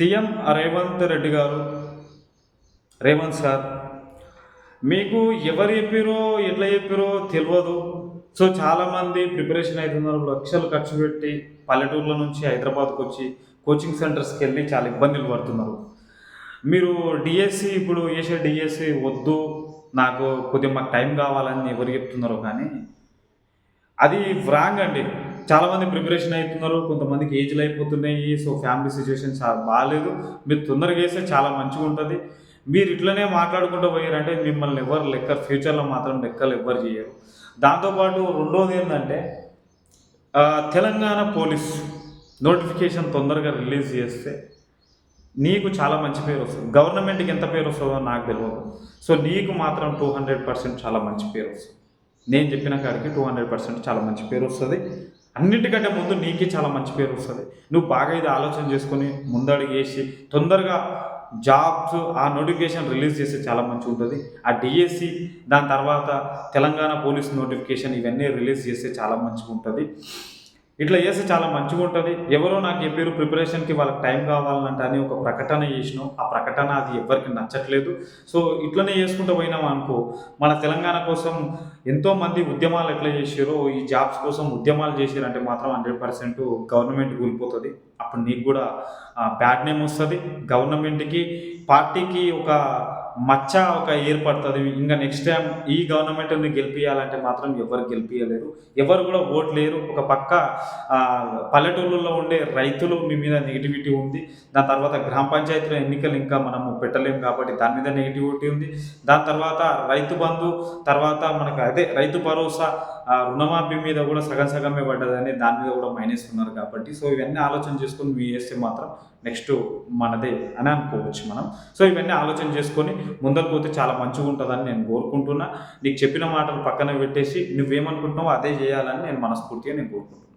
CM Revanth Reddy గారు Revanth sir మీకు ఎవరు చెప్పారో ఎట్లా చెప్పారో తెలియదు. సో చాలామంది ప్రిపరేషన్ అవుతున్నారు లక్షలు ఖర్చు పెట్టి పల్లెటూర్ల నుంచి హైదరాబాద్కి వచ్చి కోచింగ్ సెంటర్స్కి వెళ్ళి చాలా ఇబ్బందులు పడుతున్నారు. మీరు డిఎస్సి ఇప్పుడు చేసే డిఎస్సి వద్దు నాకు కొద్దిగా మాకు టైం కావాలని ఎవరు చెప్తున్నారో కానీ అది రాంగ్ అండి. చాలామంది ప్రిపరేషన్ అవుతున్నారు కొంతమందికి ఏజ్లు అయిపోతున్నాయి సో ఫ్యామిలీ సిచ్యువేషన్ చాలా బాగాలేదు మీరు తొందరగా వేస్తే చాలా మంచిగా ఉంటుంది. మీరు ఇట్లనే మాట్లాడుకుంటూ పోయారంటే మిమ్మల్ని ఎవరు లెక్క ఫ్యూచర్లో మాత్రం లెక్కలు ఎవ్వరు చేయరు. దాంతోపాటు రెండోది ఏంటంటే తెలంగాణ పోలీస్ నోటిఫికేషన్ తొందరగా రిలీజ్ చేస్తే నీకు చాలా మంచి పేరు వస్తుంది. గవర్నమెంట్కి ఎంత పేరు వస్తుందో నాకు తెలియదు సో నీకు మాత్రం టూ హండ్రెడ్ పర్సెంట్ చాలా మంచి పేరు వస్తుంది. నేను చెప్పిన కాడికి టూ హండ్రెడ్ పర్సెంట్ చాలా మంచి పేరు వస్తుంది. అన్నిటికంటే ముందు నీకే చాలా మంచి పేరు వస్తుంది. నువ్వు బాగా ఇది ఆలోచన చేసుకొని ముందడుగు వేసి తొందరగా జాబ్స్ ఆ నోటిఫికేషన్ రిలీజ్ చేస్తే చాలా మంచిగా ఉంటుంది ఆ డిఎస్సి దాని తర్వాత తెలంగాణ పోలీస్ నోటిఫికేషన్ ఇవన్నీ రిలీజ్ చేస్తే చాలా మంచిగా ఉంటుంది ఇట్లా చేస్తే చాలా మంచిగా ఉంటుంది ఎవరో నాకు చెప్పారు ప్రిపరేషన్కి వాళ్ళకి టైం కావాలంట అని ఒక ప్రకటన చేసినాం. ఆ ప్రకటన అది ఎవరికి నచ్చట్లేదు. సో ఇట్లనే చేసుకుంటూ పోయినాం అనుకో మన తెలంగాణ కోసం ఎంతోమంది ఉద్యమాలు ఎట్లా చేసారో ఈ జాబ్స్ కోసం ఉద్యమాలు చేసారంటే మాత్రం హండ్రెడ్ పర్సెంట్ గవర్నమెంట్ కూలిపోతుంది. అప్పుడు నీకు కూడా బ్యాడ్ నేమ్ వస్తుంది. గవర్నమెంట్కి పార్టీకి ఒక మచ్చ ఒక ఏర్పడుతుంది. ఇంకా నెక్స్ట్ టైం ఈ గవర్నమెంట్ని గెలిపించాలంటే మాత్రం ఎవరు గెలిపించలేరు ఎవరు కూడా ఓట్ లేరు. ఒక పక్క పల్లెటూళ్ళలో ఉండే రైతులు మీ మీద నెగిటివిటీ ఉంది. దాని తర్వాత గ్రామ పంచాయతీల ఎన్నికలు ఇంకా మనము పెట్టలేము కాబట్టి దాని మీద నెగిటివిటీ ఉంది. దాని తర్వాత రైతు బంధు తర్వాత మనకు అదే రైతు భరోసా రుణమాఫీ మీద కూడా సగం సగమే పడ్డదని దాని మీద కూడా మైనస్ ఉన్నారు కాబట్టి. సో ఇవన్నీ ఆలోచన చేసుకొని మీ వేస్తే మాత్రం నెక్స్ట్ మనదే అని అనుకోవచ్చు మనం. సో ఇవన్నీ ఆలోచన చేసుకొని ముందరకు పోతే చాలా మంచిగా ఉంటుందని నేను కోరుకుంటున్నా. నీకు చెప్పిన మాటలు పక్కన పెట్టేసి నువ్వేమనుకుంటున్నావో అదే చేయాలని నేను మనస్ఫూర్తిగా నేను కోరుకుంటున్నాను